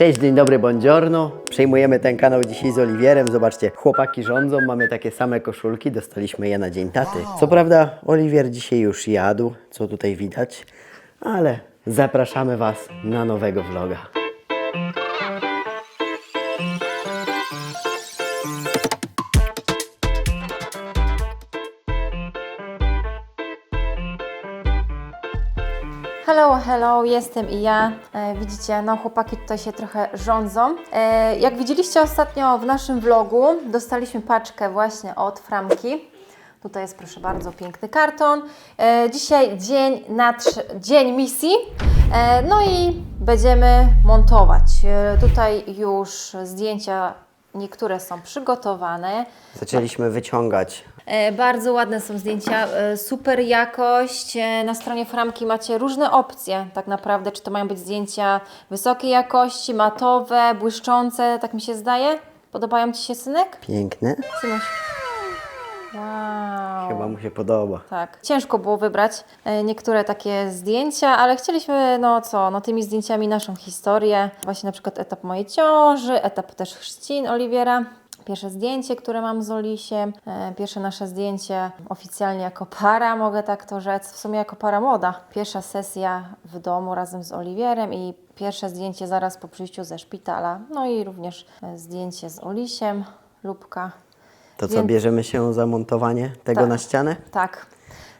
Cześć, dzień dobry, buongiorno. Przejmujemy ten kanał dzisiaj z Oliwierem. Zobaczcie, chłopaki rządzą, mamy takie same koszulki, dostaliśmy je na dzień taty. Co prawda, Oliwier dzisiaj już jadł, co tutaj widać, ale zapraszamy Was na nowego vloga. Hello, hello, jestem i ja. E, widzicie, no chłopaki tutaj się trochę rządzą. E, jak widzieliście ostatnio w naszym vlogu, dostaliśmy paczkę właśnie od Framki. Tutaj jest, proszę bardzo, piękny karton. E, dzisiaj dzień, nadsz- dzień misji. E, no i będziemy montować. E, tutaj już zdjęcia niektóre są przygotowane. Zaczęliśmy wyciągać Bardzo ładne są zdjęcia, e, super jakość. E, Na stronie Framki macie różne opcje, tak naprawdę, czy to mają być zdjęcia wysokiej jakości, matowe, błyszczące, tak mi się zdaje. Podobają Ci się, synek? piękne. Synuś. Wow. Chyba mu się podoba. Tak. Ciężko było wybrać e, niektóre takie zdjęcia, ale chcieliśmy, no co, no tymi zdjęciami naszą historię. Właśnie na przykład etap mojej ciąży, etap też chrzcin Oliwiera. Pierwsze zdjęcie, które mam z Olisiem, e, pierwsze nasze zdjęcie oficjalnie jako para, mogę tak to rzec, w sumie jako para młoda. Pierwsza sesja w domu razem z Oliwierem i pierwsze zdjęcie zaraz po przyjściu ze szpitala. No i również e, zdjęcie z Olisiem, Lubka. To co, Więc- bierzemy się za montowanie tego Tak. na ścianę? Tak.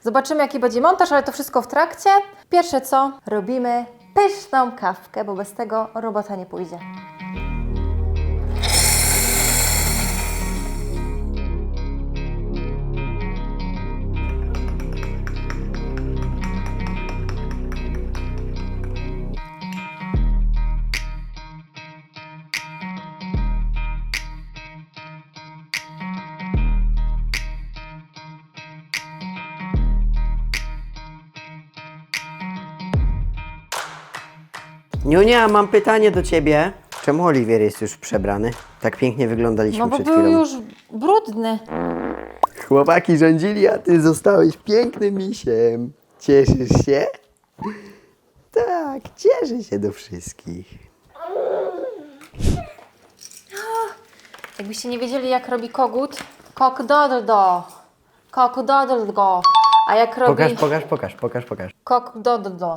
Zobaczymy, jaki będzie montaż, ale to wszystko w trakcie. Pierwsze co, robimy pyszną kawkę, bo bez tego robota nie pójdzie. Niunia, mam pytanie do ciebie. Czemu Oliwier jest już przebrany? Tak pięknie wyglądaliśmy No bo przed był chwilą. już brudny. Chłopaki rządzili, a ty zostałeś pięknym misiem. Cieszysz się? Tak, cieszę się do wszystkich. Jakbyście nie wiedzieli, jak robi kogut, kok doddo, kok doddo. A jak robi Pokaż, pokaż, pokaż, pokaż, pokaż. kok doddo.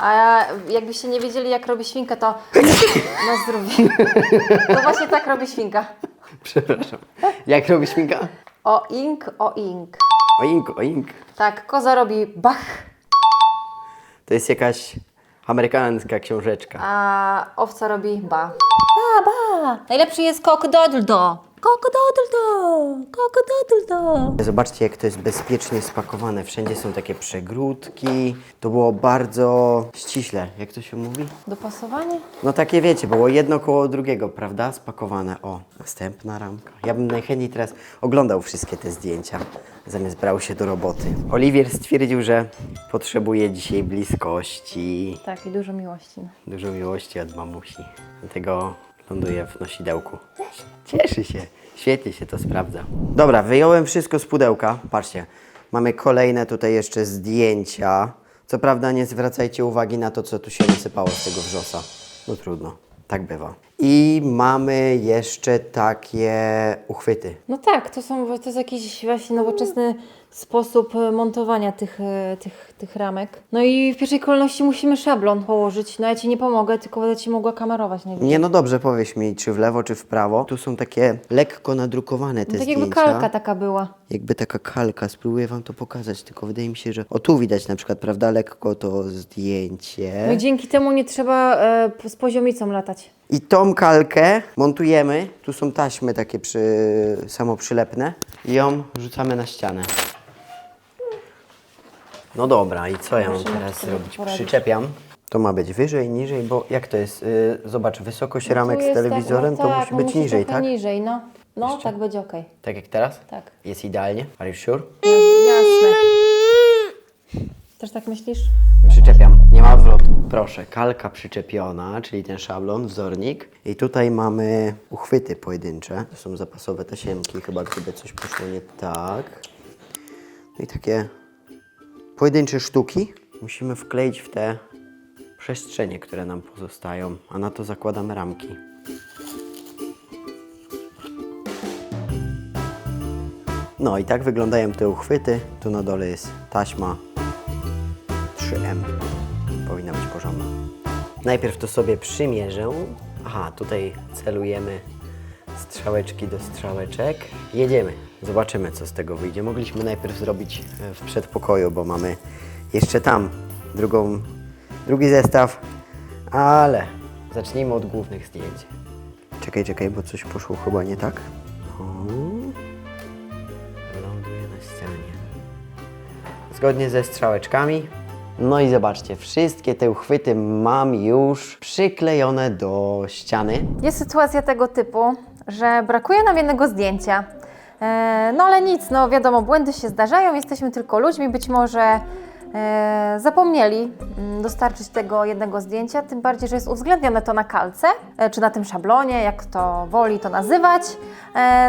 A ja- jakbyście nie wiedzieli, jak robi świnkę, to na zdrowie. To właśnie tak robi świnka. Przepraszam. Jak robi świnka? O ink, o ink. Oink, oink. Tak, koza robi bach, To jest jakaś amerykańska książeczka. a owca robi ba. Ba, ba. Najlepszy jest kok dodldo. Kok dodldo, kok dodldo. Zobaczcie, jak to jest bezpiecznie spakowane. Wszędzie są takie przegródki. To było bardzo ściśle, jak to się mówi? Dopasowanie? No takie wiecie, było jedno koło drugiego, prawda? Spakowane. O, następna ramka. Ja bym najchętniej teraz oglądał wszystkie te zdjęcia, zamiast brał się do roboty. Oliwier stwierdził, że potrzebuje dzisiaj bliskości. Tak, i dużo miłości. Dużo miłości od mamusi. Dlatego ląduje w nosidełku. Cieszy się. Świetnie się to sprawdza. Dobra, wyjąłem wszystko z pudełka. Patrzcie, mamy kolejne tutaj jeszcze zdjęcia. Co prawda nie zwracajcie uwagi na to, co tu się wysypało z tego wrzosa. No trudno, tak bywa. I mamy jeszcze takie uchwyty. No tak, to, są, to jest jakiś właśnie nowoczesny sposób e, montowania tych, e, tych, tych ramek. No i w pierwszej kolejności musimy szablon położyć. No ja Ci nie pomogę, tylko będę Ci mogła kamerować najwyżej. Nie no dobrze, powiedz mi, czy w lewo, czy w prawo. Tu są takie lekko nadrukowane te tak zdjęcia. jakby kalka taka była. jakby taka kalka, spróbuję wam to pokazać, tylko wydaje mi się, że o tu widać na przykład, prawda, lekko to No zdjęcie. i dzięki temu nie trzeba e, z poziomicą latać. I tą kalkę montujemy, tu są taśmy takie przy, samoprzylepne i ją rzucamy na ścianę. No dobra, i co ja mam teraz robić? Przyczepiam. To ma być wyżej, niżej, bo jak to jest? Yy, zobacz, wysokość ramek Tu z jest telewizorem tak, no to tak, musi no być niżej, trochę tak? niżej, no. No, tak będzie okej. Tak jak teraz? Tak. Jest idealnie? Are you sure? Jasne. Też tak myślisz? Przyczepiam, nie ma odwrotu. Proszę, kalka przyczepiona, czyli ten szablon, wzornik. I tutaj mamy uchwyty pojedyncze. To są zapasowe tasiemki, chyba gdyby coś poszło nie tak. No i takie pojedyncze sztuki musimy wkleić w te przestrzenie, które nam pozostają, a na to zakładamy ramki. No i tak wyglądają te uchwyty. Tu na dole jest taśma 3M. Powinna być porządna. Najpierw to sobie przymierzę. Aha, tutaj celujemy strzałeczki do strzałeczek. Jedziemy. Zobaczymy, co z tego wyjdzie. Mogliśmy najpierw zrobić e, w przedpokoju, bo mamy jeszcze tam drugą, drugi zestaw, ale zacznijmy od głównych zdjęć. Czekaj, czekaj, bo coś poszło chyba nie tak. O, ląduje na ścianie. Zgodnie ze strzałeczkami. No i zobaczcie, wszystkie te uchwyty mam już przyklejone do ściany. Jest sytuacja tego typu, że brakuje nam jednego zdjęcia. E, No ale nic, no wiadomo, błędy się zdarzają, jesteśmy tylko ludźmi, być może e, zapomnieli mm, dostarczyć tego jednego zdjęcia, tym bardziej, że jest uwzględnione to na kalce, e, czy na tym szablonie, jak to woli to nazywać.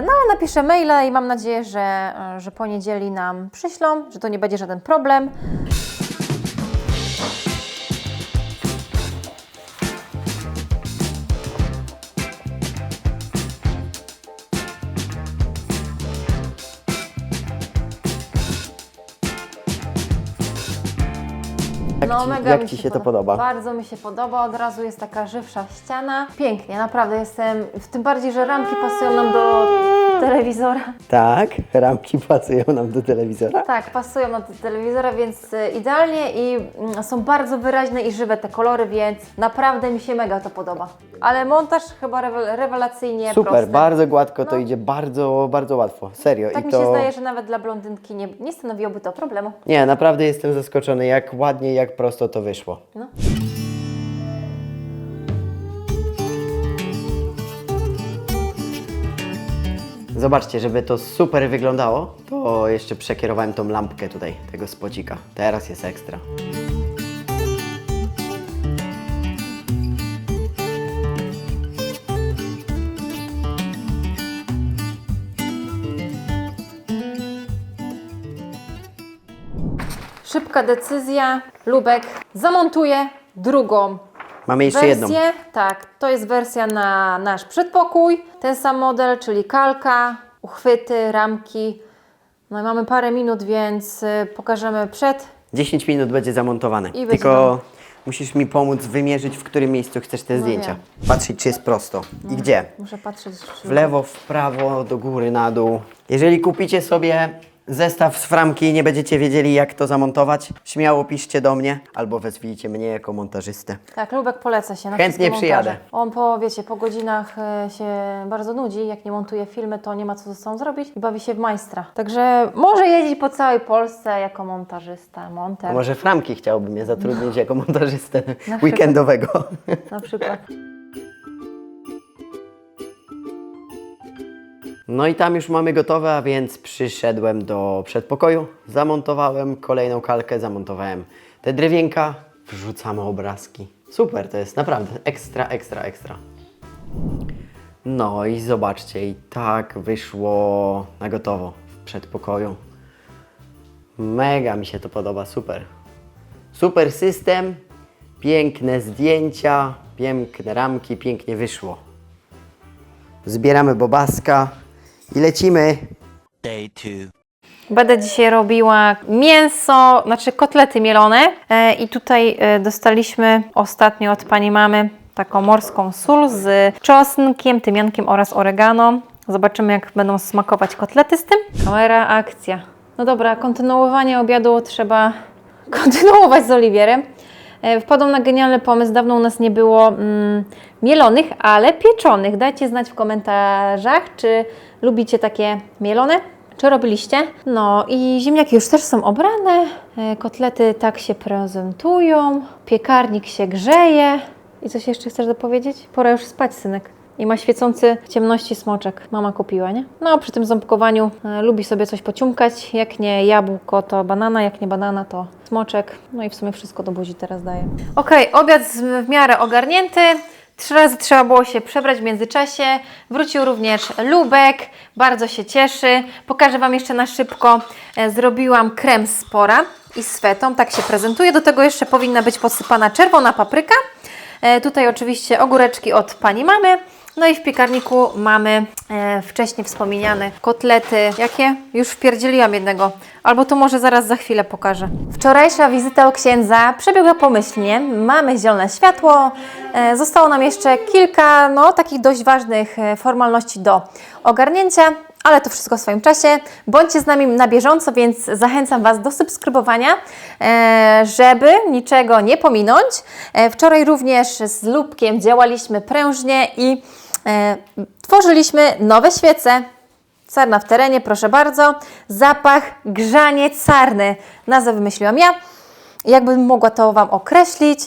No ale napiszę maila i mam nadzieję, że, że po niedzieli nam przyślą, że to nie będzie żaden problem. Jak No, ci- mega jak mi ci się to podoba? Bardzo mi się podoba, od razu jest taka żywsza ściana. Pięknie, naprawdę jestem, w tym bardziej, że ramki pasują nam do telewizora. Tak, ramki pasują nam do telewizora. Tak, pasują nam do telewizora, więc y, idealnie i mm, są bardzo wyraźne i żywe te kolory, więc naprawdę mi się mega to podoba. Ale montaż chyba rewel- rewelacyjnie Super, prosty. bardzo gładko to idzie, bardzo, bardzo łatwo. Serio. Tak I mi to... się zdaje, że nawet dla blondynki nie, nie stanowiłoby to problemu. Nie, naprawdę jestem zaskoczony, jak ładnie, jak prosto to wyszło. No. Zobaczcie, żeby to super wyglądało, to jeszcze przekierowałem tą lampkę tutaj, tego spocika. Teraz jest ekstra. Szybka decyzja, Lubek zamontuje drugą Mamy jeszcze wersję. jedną. Tak, to jest wersja na nasz przedpokój. Ten sam model, czyli kalka, uchwyty, ramki. No i mamy parę minut, więc y, pokażemy przed. 10 minut będzie zamontowane. będzie Tylko musisz mi pomóc wymierzyć, w którym miejscu chcesz te No zdjęcia. wiem. Patrzeć, czy jest prosto. I gdzie? Muszę patrzeć. W lewo, w prawo, do góry, na dół. Jeżeli kupicie sobie zestaw z framki i nie będziecie wiedzieli, jak to zamontować, śmiało piszcie do mnie albo wezwijcie mnie jako montażystę. Tak, Lubek poleca się na Chętnie wszystkie montaże. przyjadę. On po, wiecie, po godzinach e, się bardzo nudzi, jak nie montuje filmy, to nie ma co ze sobą zrobić i bawi się w majstra. Także może jeździć po całej Polsce jako montażysta, monter A może framki chciałby mnie zatrudnić jako montażystę przykład. weekendowego. na przykład. No i tam już mamy gotowe, a więc przyszedłem do przedpokoju, zamontowałem kolejną kalkę, zamontowałem te drewienka, wrzucamy obrazki. Super, to jest naprawdę ekstra, ekstra, ekstra. No i zobaczcie, i tak wyszło na gotowo w przedpokoju. Mega mi się to podoba, super. Super system, piękne zdjęcia, piękne ramki, pięknie wyszło. Zbieramy bobaska i lecimy. Day two. Będę dzisiaj robiła mięso, znaczy kotlety mielone e, i tutaj e, dostaliśmy ostatnio od pani mamy taką morską sól z czosnkiem, tymiankiem oraz oregano. Zobaczymy jak będą smakować kotlety z tym. Kamera, akcja. No dobra, kontynuowanie obiadu trzeba kontynuować z Oliwierem. E, Wpadłam na genialny pomysł, dawno u nas nie było mm, mielonych, ale pieczonych. Dajcie znać w komentarzach, czy lubicie takie mielone, czy robiliście. No i ziemniaki już też są obrane, e, kotlety tak się prezentują, piekarnik się grzeje. I coś jeszcze chcesz dopowiedzieć? Pora już spać, synek. I ma świecący w ciemności smoczek. Mama kupiła, nie? No, przy tym ząbkowaniu e, lubi sobie coś pociumkać. Jak nie jabłko, to banana, jak nie banana, to smoczek. No i w sumie wszystko do buzi teraz daje. Okej, obiad z- w miarę ogarnięty. Trzy razy trzeba było się przebrać w międzyczasie. Wrócił również Lubek, bardzo się cieszy. Pokażę Wam jeszcze na szybko. E, Zrobiłam krem z pora. i z fetą. Tak się prezentuje. Do tego jeszcze powinna być posypana czerwona papryka. E, tutaj oczywiście ogóreczki od pani mamy. No i w piekarniku mamy e, wcześniej wspomniane kotlety. Jakie? Już wpierdzieliłam jednego. Albo to może zaraz za chwilę pokażę. Wczorajsza wizyta u księdza przebiegła pomyślnie. Mamy zielone światło. E, zostało nam jeszcze kilka no, takich dość ważnych e, formalności do ogarnięcia. Ale to wszystko w swoim czasie. Bądźcie z nami na bieżąco, więc zachęcam Was do subskrybowania, e, żeby niczego nie pominąć. E, Wczoraj również z Lubkiem działaliśmy prężnie i tworzyliśmy nowe świece. Sarna w terenie, proszę bardzo. Zapach grzanie sarny. Nazwę wymyśliłam ja. Jakbym mogła to Wam określić,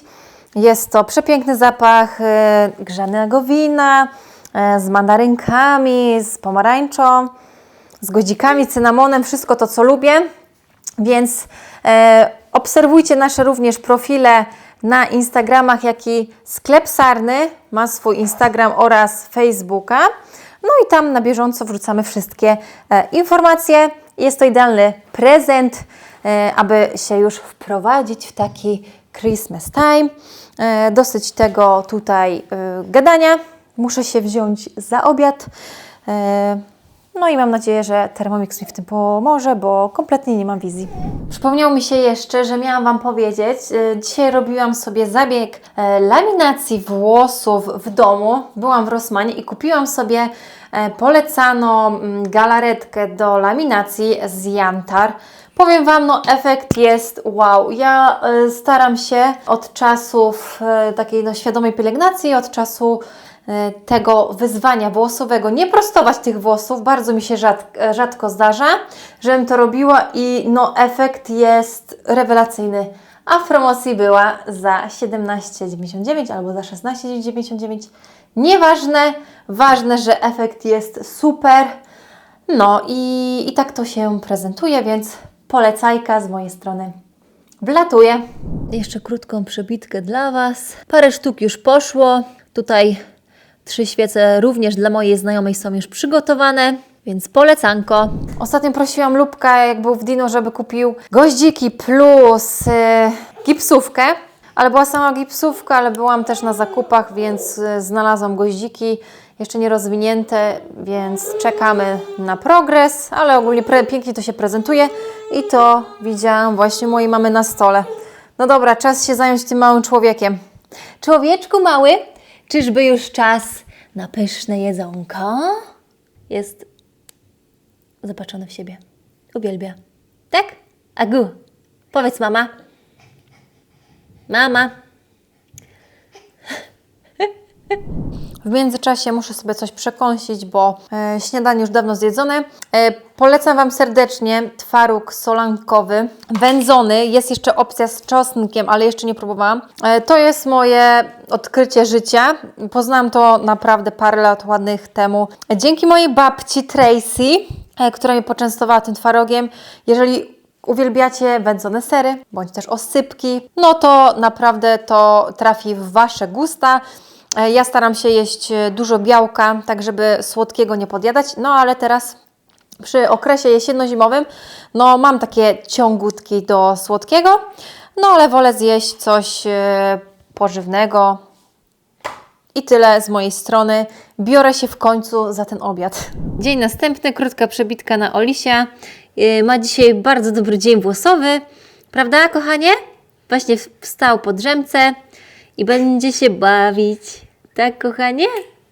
jest to przepiękny zapach e, grzanego wina e, z mandarynkami, z pomarańczą, z godzikami, cynamonem, wszystko to, co lubię. Więc e, obserwujcie nasze również profile na Instagramach, jak i sklep Sarny ma swój Instagram oraz Facebooka. No i tam na bieżąco wrzucamy wszystkie e, informacje. Jest to idealny prezent, e, aby się już wprowadzić w taki Christmas time. E, dosyć tego tutaj e, gadania. Muszę się wziąć za obiad. E, no i mam nadzieję, że Thermomix mi w tym pomoże, bo kompletnie nie mam wizji. Przypomniało mi się jeszcze, że miałam Wam powiedzieć, e, dzisiaj robiłam sobie zabieg e, laminacji włosów w domu. Byłam w Rossmanie i kupiłam sobie e, polecaną mm, galaretkę do laminacji z Jantar. Powiem Wam, no efekt jest wow. Ja e, staram się od czasów takiej no, świadomej pielęgnacji, od czasu tego wyzwania włosowego, nie prostować tych włosów, bardzo mi się e, rzadko zdarza, żebym to robiła i no efekt jest rewelacyjny. A w promocji była za 17,99 albo za 16,99. Nieważne, ważne, że efekt jest super. No i, i tak to się prezentuje, więc polecajka z mojej strony. Wlatuję. Jeszcze krótką przebitkę dla Was. Parę sztuk już poszło. Tutaj trzy świece również dla mojej znajomej są już przygotowane, więc polecanko. Ostatnio prosiłam Lubka, jak był w Dino, żeby kupił goździki plus yy, gipsówkę. Ale była sama gipsówka, ale byłam też na zakupach, więc y, znalazłam goździki jeszcze nie rozwinięte, więc czekamy na progres, ale ogólnie pięknie to się prezentuje i to widziałam właśnie mojej mamy na stole. No dobra, czas się zająć tym małym człowiekiem. Człowieczku mały, czyżby już czas na pyszne jedzonko? Jest zapatrzony w siebie. Uwielbia. Tak? Agu. Powiedz mama. Mama. W międzyczasie muszę sobie coś przekąsić, bo e, śniadanie już dawno zjedzone. E, polecam Wam serdecznie twaróg solankowy, wędzony. Jest jeszcze opcja z czosnkiem, ale jeszcze nie próbowałam. E, to jest moje odkrycie życia. Poznałam to naprawdę parę lat ładnych temu. Dzięki mojej babci Tracy, e, która mnie poczęstowała tym twarogiem. Jeżeli uwielbiacie wędzone sery, bądź też osypki, no to naprawdę to trafi w Wasze gusta. E, Ja staram się jeść e, dużo białka, tak żeby słodkiego nie podjadać, no ale teraz przy okresie jesienno-zimowym, no mam takie ciągutki do słodkiego, no ale wolę zjeść coś e, pożywnego, i tyle z mojej strony. Biorę się w końcu za ten obiad. Dzień następny, krótka przebitka na Olisia. Ma dzisiaj bardzo dobry dzień włosowy. Prawda, kochanie? Właśnie wstał po drzemce i będzie się bawić. Tak, kochanie?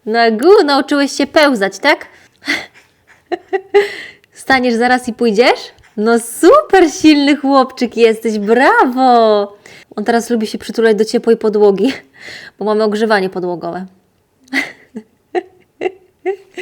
Na gó, nauczyłeś się pełzać, tak? Staniesz zaraz i pójdziesz? No super silny chłopczyk jesteś, brawo! On teraz lubi się przytulać do ciepłej podłogi, bo mamy ogrzewanie podłogowe.